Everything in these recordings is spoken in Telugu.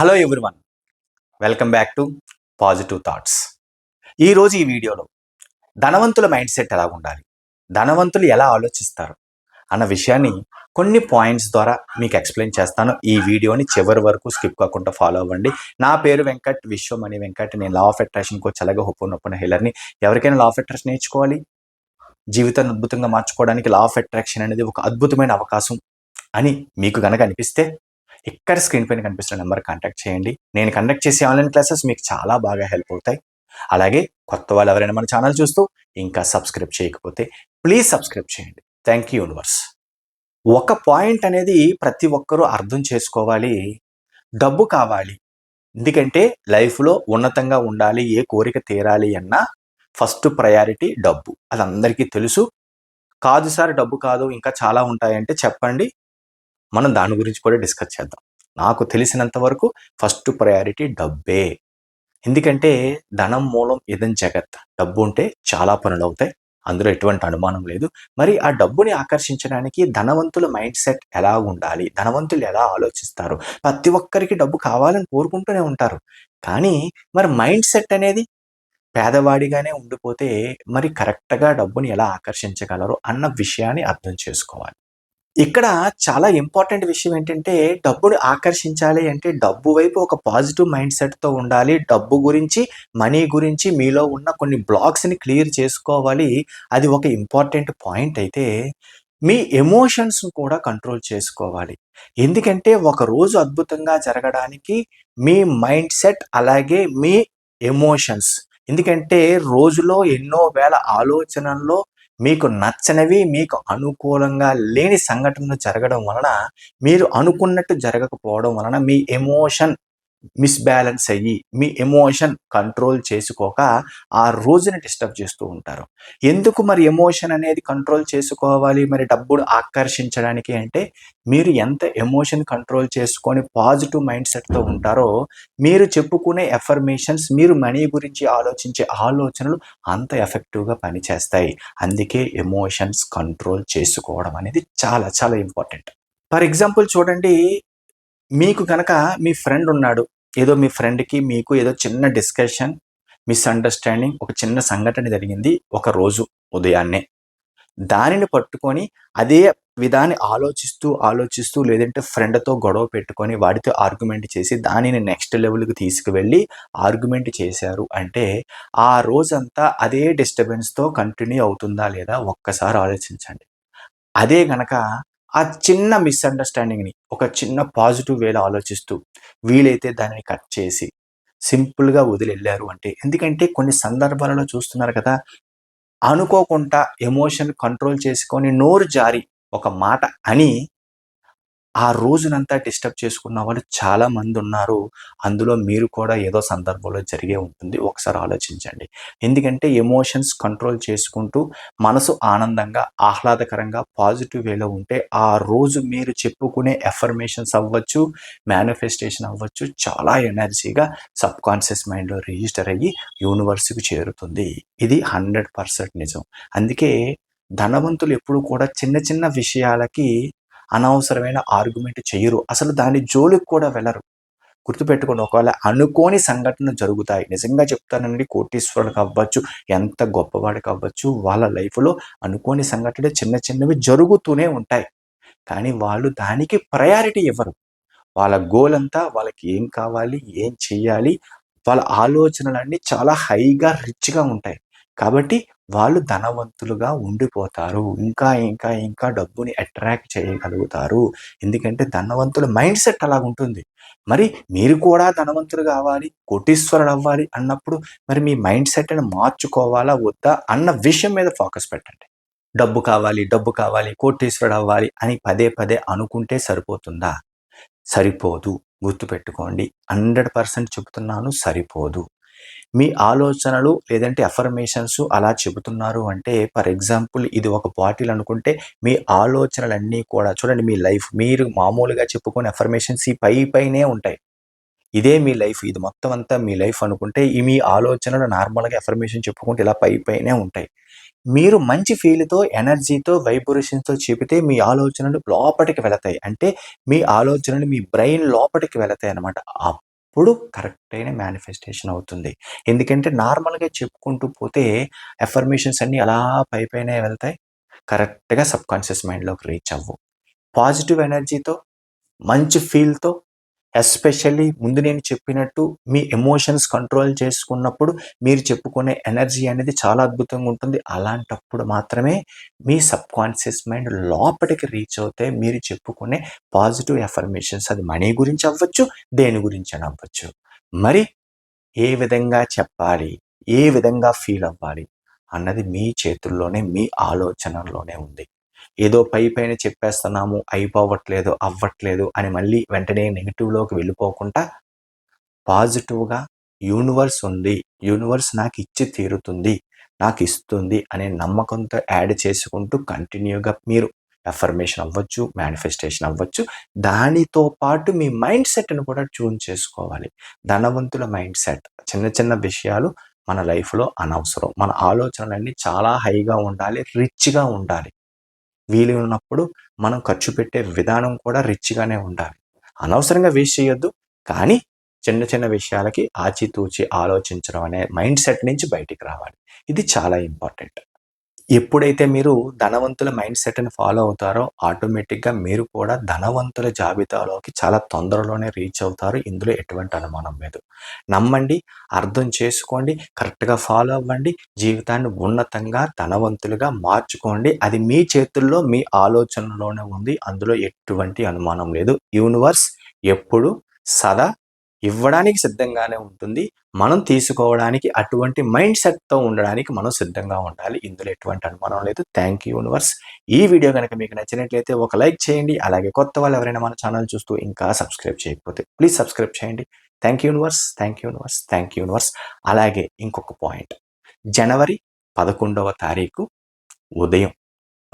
Hello everyone welcome back to positive thoughts ఈరోజు ఈ వీడియోలో ధనవంతుల మైండ్ సెట్ ఎలా ఉండాలి? ధనవంతులు ఎలా ఆలోచిస్తారు? అన్న విషయాన్ని కొన్ని పాయింట్స్ ద్వారా మీకు ఎక్స్ప్లెయిన్ చేస్తాను. ఈ వీడియోని చివరి వరకు స్కిప్ కాకుండా ఫాలో అవ్వండి. నా పేరు వెంకట్ విశ్వమణి వెంకట్. నేను లా ఆఫ్ అట్రాక్షన్ కోచ్ అలాగే హుప్పన్ ఒప్పన ఎవరికైనా లా ఆఫ్ అట్రాక్షన్ నేర్చుకోవాలి? జీవితాన్ని అద్భుతంగా మార్చుకోవడానికి లా ఆఫ్ అట్రాక్షన్ అనేది ఒక అద్భుతమైన అవకాశం అని మీకు కనుక అనిపిస్తే ఇక్కడ స్క్రీన్ పైన కనిపిస్తున్న నెంబర్ కాంటాక్ట్ చేయండి. నేను కండక్ట్ చేసే ఆన్లైన్ క్లాసెస్ మీకు చాలా బాగా హెల్ప్ అవుతాయి. అలాగే కొత్త వాళ్ళు ఎవరైనా మన ఛానల్ చూస్తూ ఇంకా సబ్స్క్రైబ్ చేయకపోతే ప్లీజ్ సబ్స్క్రైబ్ చేయండి. Thank you universe. ఒక పాయింట్ అనేది ప్రతి ఒక్కరూ అర్థం చేసుకోవాలి. డబ్బు కావాలి. ఎందుకంటే లైఫ్లో ఉన్నతంగా ఉండాలి ఏ కోరిక తీరాలి అన్నా ఫస్ట్ ప్రయారిటీ డబ్బు. అది అందరికీ తెలుసు. కాదు సార్ డబ్బు కాదు ఇంకా చాలా ఉంటాయంటే చెప్పండి. మనం దాని గురించి కూడా డిస్కస్ చేద్దాం. నాకు తెలిసినంత వరకు ఫస్ట్ ప్రయారిటీ డబ్బే. ఎందుకంటే ధనం మూలం ఇదం జగత్ డబ్బు ఉంటే చాలా పనులు అవుతాయి. అందులో ఎటువంటి అనుమానం లేదు. మరి ఆ డబ్బుని ఆకర్షించడానికి ధనవంతుల మైండ్ సెట్ ఎలా ఉండాలి? ధనవంతులు ఎలా ఆలోచిస్తారు? ప్రతి ఒక్కరికి డబ్బు కావాలని కోరుకుంటూనే ఉంటారు. కానీ మరి మైండ్ సెట్ అనేది పేదవాడిగానే ఉండిపోతే మరి కరెక్ట్గా డబ్బుని ఎలా ఆకర్షించగలరు అన్న విషయాన్ని అర్థం చేసుకోవాలి. ఇక్కడ చాలా ఇంపార్టెంట్ విషయం ఏంటంటే డబ్బుని ఆకర్షించాలి అంటే డబ్బు వైపు ఒక పాజిటివ్ మైండ్ సెట్తో ఉండాలి. డబ్బు గురించి మనీ గురించి మీలో ఉన్న కొన్ని బ్లాక్స్ని క్లియర్ చేసుకోవాలి. అది ఒక ఇంపార్టెంట్ పాయింట్ అయితే మీ ఎమోషన్స్ కూడా కంట్రోల్ చేసుకోవాలి. ఎందుకంటే ఒక రోజు అద్భుతంగా జరగడానికి మీ మైండ్ సెట్ అలాగే మీ ఎమోషన్స్. ఎందుకంటే రోజులో ఎన్నో వేల ఆలోచనల్లో మీకు నచ్చనివి మీకు అనుకూలంగా లేని సంఘటనలు జరగడం వలన మీరు అనుకున్నట్టు జరగకపోవడం వలన మీ ఎమోషన్ మిస్బ్యాలెన్స్ అయ్యి మీ ఎమోషన్ కంట్రోల్ చేసుకోక ఆ రోజుని డిస్టర్బ్ చేస్తూ ఉంటారు. ఎందుకు మరి ఎమోషన్ అనేది కంట్రోల్ చేసుకోవాలి? మరి డబ్బును ఆకర్షించడానికి అంటే మీరు ఎంత ఎమోషన్ కంట్రోల్ చేసుకొని పాజిటివ్ మైండ్ సెట్తో ఉంటారో మీరు చెప్పుకునే ఎఫర్మేషన్స్ మీరు మనీ గురించి ఆలోచించే ఆలోచనలు అంత ఎఫెక్టివ్గా పనిచేస్తాయి. అందుకే ఎమోషన్స్ కంట్రోల్ చేసుకోవడం అనేది చాలా చాలా ఇంపార్టెంట్ ఫర్ ఎగ్జాంపుల్ చూడండి మీకు కనుక మీ ఫ్రెండ్ ఉన్నాడు ఏదో మీ ఫ్రెండ్కి మీకు ఏదో చిన్న డిస్కషన్ మిస్అండర్స్టాండింగ్ ఒక చిన్న సంఘటన జరిగింది ఒక రోజు ఉదయాన్నే. దానిని పట్టుకొని అదే విధాన్ని ఆలోచిస్తూ ఆలోచిస్తూ లేదంటే ఫ్రెండ్తో గొడవ పెట్టుకొని వాడితో ఆర్గ్యుమెంట్ చేసి దానిని నెక్స్ట్ లెవెల్కి తీసుకువెళ్ళి ఆర్గ్యుమెంట్ చేశారు అంటే ఆ రోజంతా అదే డిస్టర్బెన్స్తో కంటిన్యూ అవుతుందా లేదా ఒక్కసారి ఆలోచించండి. అదే గనక ఆ చిన్న మిస్అండర్స్టాండింగ్ని ఒక చిన్న పాజిటివ్ వేలో ఆలోచిస్తూ వీలైతే దానిని కట్ చేసి సింపుల్గా వదిలి వెళ్ళారు అంటే. ఎందుకంటే కొన్ని సందర్భాలలో చూస్తున్నారు కదా అనుకోకుండా ఎమోషన్ కంట్రోల్ చేసుకొని నోరు జారి ఒక మాట అని ఆ రోజునంతా డిస్టర్బ్ చేసుకున్న వాళ్ళు చాలామంది ఉన్నారు. అందులో మీరు కూడా ఏదో సందర్భంలో జరిగే ఉంటుంది. ఒకసారి ఆలోచించండి. ఎందుకంటే ఎమోషన్స్ కంట్రోల్ చేసుకుంటూ మనసు ఆనందంగా ఆహ్లాదకరంగా పాజిటివ్ వేలో ఉంటే ఆ రోజు మీరు చెప్పుకునే ఎఫర్మేషన్స్ అవ్వచ్చు మేనిఫెస్టేషన్ అవ్వచ్చు చాలా ఎనర్జీగా సబ్ కాన్షియస్ మైండ్లో రిజిస్టర్ అయ్యి యూనివర్స్కి చేరుతుంది. ఇది హండ్రెడ్ పర్సెంట్ నిజం. అందుకే ధనవంతులు ఎప్పుడు కూడా చిన్న చిన్న విషయాలకి అనవసరమైన ఆర్గ్యుమెంట్ చేయరు. అసలు దాని జోలికి కూడా వెళ్ళరు. గుర్తుపెట్టుకోండి ఒకవేళ అనుకోని సంఘటనలు జరుగుతాయి. నిజంగా చెప్తానండి కోటీశ్వరుడు అవ్వచ్చు ఎంత గొప్పవాడికి అవ్వచ్చు వాళ్ళ లైఫ్లో అనుకోని సంఘటనలు చిన్న చిన్నవి జరుగుతూనే ఉంటాయి. కానీ వాళ్ళు దానికి ప్రయారిటీ ఇవ్వరు. వాళ్ళ గోల్ అంతా వాళ్ళకి ఏం కావాలి ఏం చేయాలి వాళ్ళ ఆలోచనలన్నీ చాలా హైగా రిచ్గా ఉంటాయి. కాబట్టి వాళ్ళు ధనవంతులుగా ఉండిపోతారు. ఇంకా ఇంకా ఇంకా డబ్బుని అట్రాక్ట్ చేయగలుగుతారు. ఎందుకంటే ధనవంతుల మైండ్ సెట్ అలా ఉంటుంది. మరి మీరు కూడా ధనవంతులు కావాలి కోటీశ్వరుడు అవ్వాలి అన్నప్పుడు మరి మీ మైండ్ సెట్ని మార్చుకోవాలా వద్దా అన్న విషయం మీద ఫోకస్ పెట్టండి. డబ్బు కావాలి డబ్బు కావాలి కోటీశ్వరుడు అవ్వాలి అని పదే పదే అనుకుంటే సరిపోతుందా? సరిపోదు. గుర్తుపెట్టుకోండి. హండ్రెడ్ పర్సెంట్ చెబుతున్నాను సరిపోదు. మీ ఆలోచనలు లేదంటే అఫర్మేషన్స్ అలా చెబుతున్నారు అంటే ఫర్ ఎగ్జాంపుల్ ఇది ఒక బాటిల్ అనుకుంటే మీ ఆలోచనలన్నీ కూడా చూడండి మీ లైఫ్ మీరు మామూలుగా చెప్పుకునే అఫర్మేషన్స్ ఈ పై పైనే ఉంటాయి. ఇదే మీ లైఫ్ ఇది మొత్తం అంతా మీ లైఫ్ అనుకుంటే ఈ మీ ఆలోచనలు నార్మల్గా అఫర్మేషన్ చెప్పుకుంటే ఇలా పై పైనే ఉంటాయి. మీరు మంచి ఫీల్తో ఎనర్జీతో వైబ్రేషన్స్తో చెబితే మీ ఆలోచనలు లోపలికి వెళతాయి. అంటే మీ ఆలోచనలు మీ బ్రెయిన్ లోపలికి వెళతాయి అనమాట అప్పుడు కరెక్ట్ అయిన మేనిఫెస్టేషన్ అవుతుంది. ఎందుకంటే నార్మల్గా చెప్పుకుంటూ పోతే ఎఫర్మేషన్స్ అన్నీ అలా పై పైన వెళ్తాయి. కరెక్ట్గా సబ్కాన్షియస్ మైండ్లోకి రీచ్ అవ్వు. పాజిటివ్ ఎనర్జీతో మంచి ఫీల్తో ఎస్పెషల్లీ ముందు నేను చెప్పినట్టు మీ ఎమోషన్స్ కంట్రోల్ చేసుకున్నప్పుడు మీరు చెప్పుకునే ఎనర్జీ అనేది చాలా అద్భుతంగా ఉంటుంది. అలాంటప్పుడు మాత్రమే మీ సబ్ కాన్షియస్ మైండ్ లోపలికి రీచ్ అవుతే మీరు చెప్పుకునే పాజిటివ్ ఎఫర్మేషన్స్ అది మనీ గురించి అవ్వచ్చు దేని గురించి అని అవ్వచ్చు. మరి ఏ విధంగా చెప్పాలి ఏ విధంగా ఫీల్ అవ్వాలి అన్నది మీ చేతుల్లోనే మీ ఆలోచనల్లోనే ఉంది. ఏదో పై పైన చెప్పేస్తున్నాము అయిపోవట్లేదు అవ్వట్లేదు అని మళ్ళీ వెంటనే నెగిటివ్లోకి వెళ్ళిపోకుండా పాజిటివ్గా యూనివర్స్ ఉంది యూనివర్స్ నాకు ఇచ్చి తీరుతుంది నాకు ఇస్తుంది అనే నమ్మకంతో యాడ్ చేసుకుంటూ కంటిన్యూగా మీరు ఎఫర్మేషన్ అవ్వచ్చు మేనిఫెస్టేషన్ అవ్వచ్చు. దానితో పాటు మీ మైండ్ సెట్ని కూడా ట్యూన్ చేసుకోవాలి. ధనవంతుల మైండ్ సెట్ చిన్న చిన్న విషయాలు మన లైఫ్లో అనవసరం. మన ఆలోచనలన్నీ చాలా హైగా ఉండాలి రిచ్గా ఉండాలి. వీలు ఉన్నప్పుడు మనం ఖర్చు పెట్టే విధానం కూడా రిచ్గానే ఉండాలి. అనవసరంగా వేస్ట్ చేయొద్దు కానీ చిన్న చిన్న విషయాలకి ఆచితూచి ఆలోచించడం అనే మైండ్ సెట్ నుంచి బయటికి రావాలి. ఇది చాలా ఇంపార్టెంట్ ఎప్పుడైతే మీరు ధనవంతుల మైండ్ సెట్ని ఫాలో అవుతారో ఆటోమేటిక్గా మీరు కూడా ధనవంతుల జాబితాలోకి చాలా తొందరలోనే రీచ్ అవుతారు. ఇందులో ఎటువంటి అనుమానం లేదు. నమ్మండి అర్థం చేసుకోండి కరెక్ట్గా ఫాలో అవ్వండి జీవితాన్ని ఉన్నతంగా ధనవంతులుగా మార్చుకోండి. అది మీ చేతుల్లో మీ ఆలోచనలోనే ఉంది. అందులో ఎటువంటి అనుమానం లేదు. యూనివర్స్ ఎప్పుడు సదా ఇవ్వడానికి సిద్ధంగానే ఉంటుంది. మనం తీసుకోవడానికి అటువంటి మైండ్ సెట్తో ఉండడానికి మనం సిద్ధంగా ఉండాలి. ఇందులో ఎటువంటి అనుమానం లేదు. Thank you universe. ఈ వీడియో కనుక మీకు నచ్చినట్లయితే ఒక లైక్ చేయండి. అలాగే కొత్త వాళ్ళు ఎవరైనా మన ఛానల్ చూస్తూ ఇంకా సబ్స్క్రైబ్ చేయకపోతే ప్లీజ్ సబ్స్క్రైబ్ చేయండి. Thank you universe. Thank you universe. Thank you universe. అలాగే ఇంకొక పాయింట్. జనవరి పదకొండవ తారీఖు ఉదయం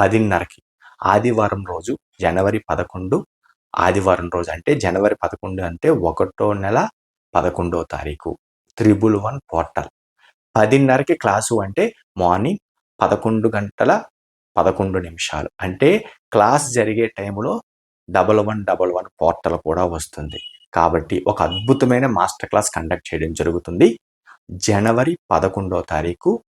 పదిన్నరకి ఆదివారం రోజు జనవరి పదకొండు ఆదివారం రోజు అంటే జనవరి పదకొండు అంటే ఒకటో నెల పదకొండో తారీఖు. Triple one portal. పదిన్నరకి క్లాసు అంటే మార్నింగ్ పదకొండు గంటల పదకొండు నిమిషాలు. అంటే క్లాస్ జరిగే టైంలో double one double one portal కూడా వస్తుంది. కాబట్టి ఒక అద్భుతమైన మాస్టర్ క్లాస్ కండక్ట్ చేయడం జరుగుతుంది. జనవరి పదకొండో తారీఖు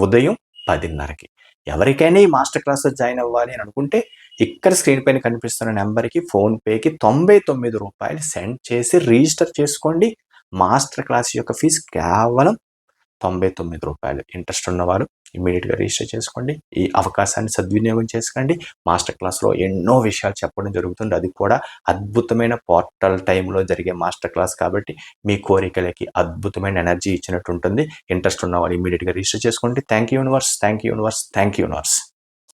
ఉదయం పదిన్నరకి. ఎవరికైనా ఈ మాస్టర్ క్లాస్లో జాయిన్ అవ్వాలి అని అనుకుంటే ఇక్కడ స్క్రీన్ పైన కనిపిస్తున్న నెంబర్కి ఫోన్పేకి తొంభై తొమ్మిది రూపాయలు సెండ్ చేసి రిజిస్టర్ చేసుకోండి. మాస్టర్ క్లాస్ యొక్క ఫీజు కేవలం తొంభై తొమ్మిది రూపాయలు. ఇంట్రెస్ట్ ఉన్నవారు ఇమీడియట్గా రిజిస్టర్ చేసుకోండి. ఈ అవకాశాన్ని సద్వినియోగం చేసుకోండి. మాస్టర్ క్లాస్లో ఎన్నో విషయాలు చెప్పడం జరుగుతుంది. అది కూడా అద్భుతమైన పోర్టల్ టైంలో జరిగే మాస్టర్ క్లాస్ కాబట్టి మీ కోరికలకి అద్భుతమైన ఎనర్జీ ఇచ్చినట్టు ఉంటుంది. ఇంట్రెస్ట్ ఉన్నవారు ఇమీడియట్గా రిజిస్టర్ చేసుకోండి. Thank you universe thank you universe thank you universe.